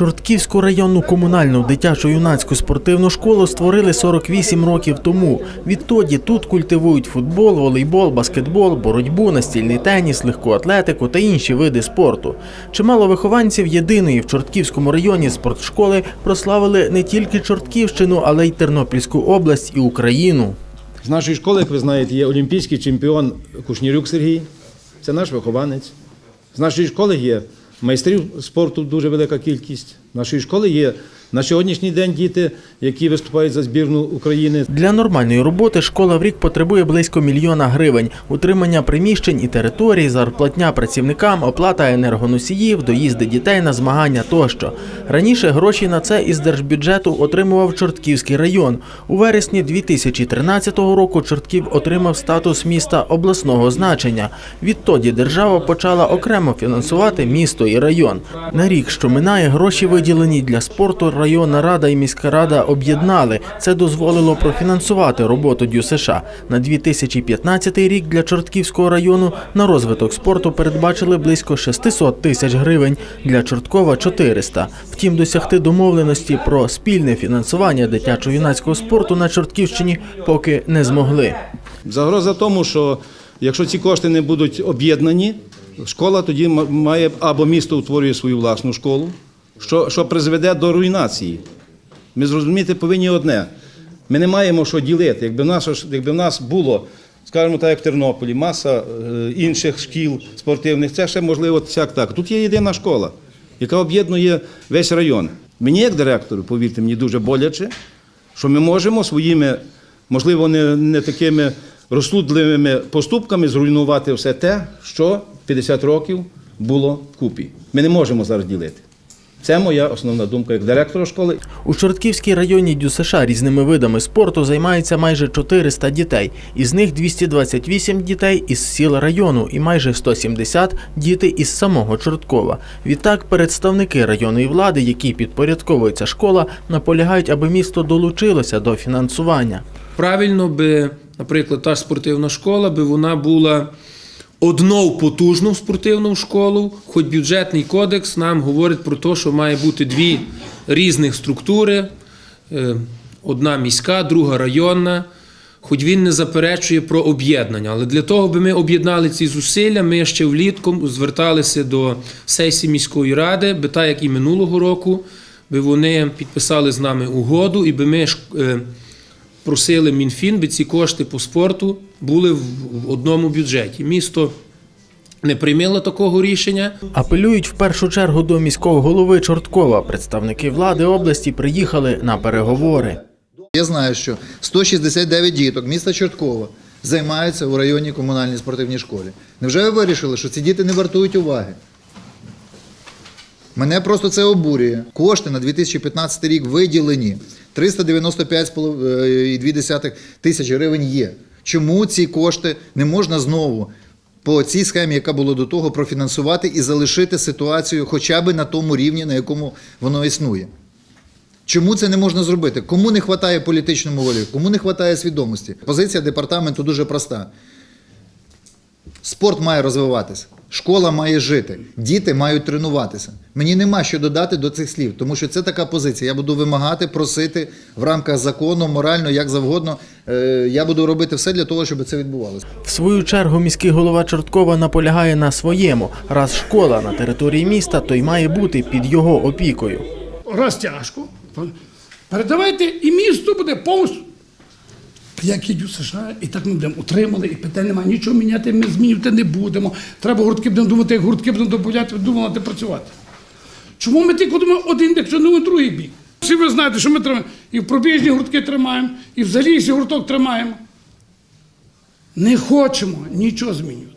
Чортківську районну комунальну дитячо-юнацьку спортивну школу створили 48 років тому. Відтоді тут культивують футбол, волейбол, баскетбол, боротьбу, настільний теніс, легку атлетику та інші види спорту. Чимало вихованців єдиної в Чортківському районі спортшколи прославили не тільки Чортківщину, але й Тернопільську область і Україну. З нашої школи, як ви знаєте, є олімпійський чемпіон Кушнірюк Сергій, це наш вихованець. З нашої школи є майстрів спорту дуже велика кількість. Нашої школи є на сьогоднішній день діти, які виступають за збірну України. Для нормальної роботи школа в рік потребує близько мільйона гривень. Утримання приміщень і територій, зарплатня працівникам, оплата енергоносіїв, доїзди дітей на змагання тощо. Раніше гроші на це із держбюджету отримував Чортківський район. У вересні 2013 року Чортків отримав статус міста обласного значення. Відтоді держава почала окремо фінансувати місто і район. На рік, що минає, гроші виділені для спорту. Районна рада і міська рада об'єднали. Це дозволило профінансувати роботу ДЮСШ. На 2015 рік для Чортківського району на розвиток спорту передбачили близько 600 тисяч гривень, для Чорткова 400. Втім, досягти домовленості про спільне фінансування дитячо-юнацького спорту на Чортківщині поки не змогли. Загроза тому, що якщо ці кошти не будуть об'єднані, школа тоді має або місто утворює свою власну школу, що, що призведе до руйнації. Ми зрозуміти повинні одне: ми не маємо що ділити. Якби в нас, якби в нас було, скажімо так, як в Тернополі, маса е, інших шкіл спортивних, це ще можливо всяк так. Тут є єдина школа, яка об'єднує весь район. Мені, як директору, повірте, мені дуже боляче, що ми можемо своїми, можливо, не, не такими розсудливими поступками зруйнувати все те, що 50 років було вкупі. Ми не можемо зараз ділити. Це моя основна думка як директора школи. У Чортківській районі ДЮСШ різними видами спорту займається майже 400 дітей. Із них 228 дітей із сіл району і майже 170 діти із самого Чорткова. Відтак, представники районної влади, які підпорядковується школа, наполягають, аби місто долучилося до фінансування. Правильно би, наприклад, та ж спортивна школа, би вона була одною потужну спортивну школу, хоч бюджетний кодекс нам говорить про те, що має бути дві різних структури: е, одна міська, друга районна. Хоч він не заперечує про об'єднання, але для того, би ми об'єднали ці зусилля, ми ще влітку зверталися до сесії міської ради, би так як і минулого року, би вони підписали з нами угоду, і би ми е, просили Мінфін, би ці кошти по спорту були в одному бюджеті. Місто не приймало такого рішення. Апелюють в першу чергу до міського голови Чорткова. Представники влади області приїхали на переговори. Я знаю, що 169 діток міста Чорткова займаються у районній комунальній спортивній школі. Невже ви вирішили, що ці діти не вартують уваги? Мене просто це обурює. Кошти на 2015 рік виділені. 395,2 тисяч гривень є. Чому ці кошти не можна знову по цій схемі, яка була до того, профінансувати і залишити ситуацію хоча б на тому рівні, на якому воно існує? Чому це не можна зробити? Кому не вистачає політичному волі, кому не вистачає свідомості? Позиція департаменту дуже проста. Спорт має розвиватися, школа має жити, діти мають тренуватися. Мені нема що додати до цих слів, тому що це така позиція. Я буду вимагати, просити в рамках закону, морально, як завгодно. Е, Я буду робити все для того, щоб це відбувалося. В свою чергу міський голова Чорткова наполягає на своєму. Раз школа на території міста, то й має бути під його опікою. розтяжку. Передавайте, і місто буде повністю. Як ідуть США, і так ми будемо утримали, і питань немає, нічого міняти ми змінювати не будемо. Треба гуртки будемо думати, як гуртки будемо додати, думати працювати. Чому ми тільки думаємо один, якщо не другий бік? Всі ви знаєте, що ми тримаємо і в пробіжні гуртки тримаємо, і в залізі гурток тримаємо. Не хочемо нічого змінювати.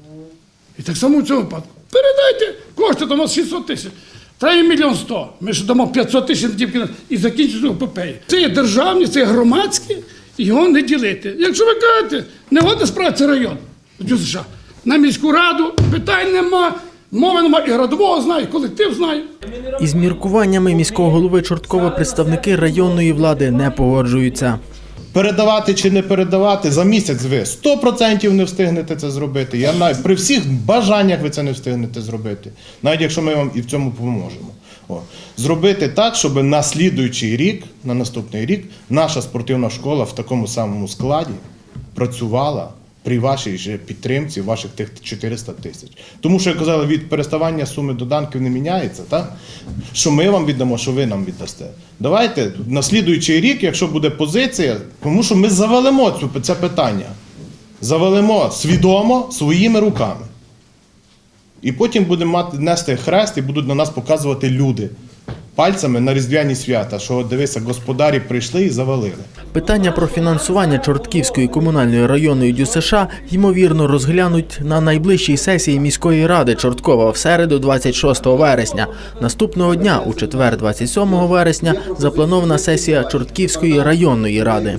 І так само в цьому випадку. Передайте кошти, там у нас 600 тисяч. Та Треба мільйон сто. Ми ж дамо 500 тисяч і закінчиться епопея. Це є державні, це є громадське, і його не ділити. Якщо ви кажете, не годна справа, район. США. На міську раду питань нема, мови нема, і городового знає, і колектив знає. Із міркуваннями міського голови Чорткова представники районної влади не погоджуються. Передавати чи не передавати за місяць ви 100% не встигнете це зробити. Я навіть при всіх бажаннях ви це не встигнете зробити, навіть якщо ми вам і в цьому поможемо. О. Зробити так, щоб на слідуючий рік, на наступний рік, наша спортивна школа в такому самому складі працювала при вашій же підтримці, ваших тих 400 тисяч. Тому що, як казали, від переставання суми доданків не міняється, так? що ми вам віддамо, що ви нам віддасте. Давайте на слідуючий рік, якщо буде позиція, тому що ми завалимо це питання. Завалимо свідомо своїми руками. І потім будемо мати нести хрест і будуть на нас показувати люди пальцями на різдвяні свята, що дивися, господарі прийшли і завалили. Питання про фінансування Чортківської комунальної районної ДЮСШ ймовірно розглянуть на найближчій сесії міської ради Чорткова в середу 26 вересня. Наступного дня, у четвер, 27 вересня, запланована сесія Чортківської районної ради.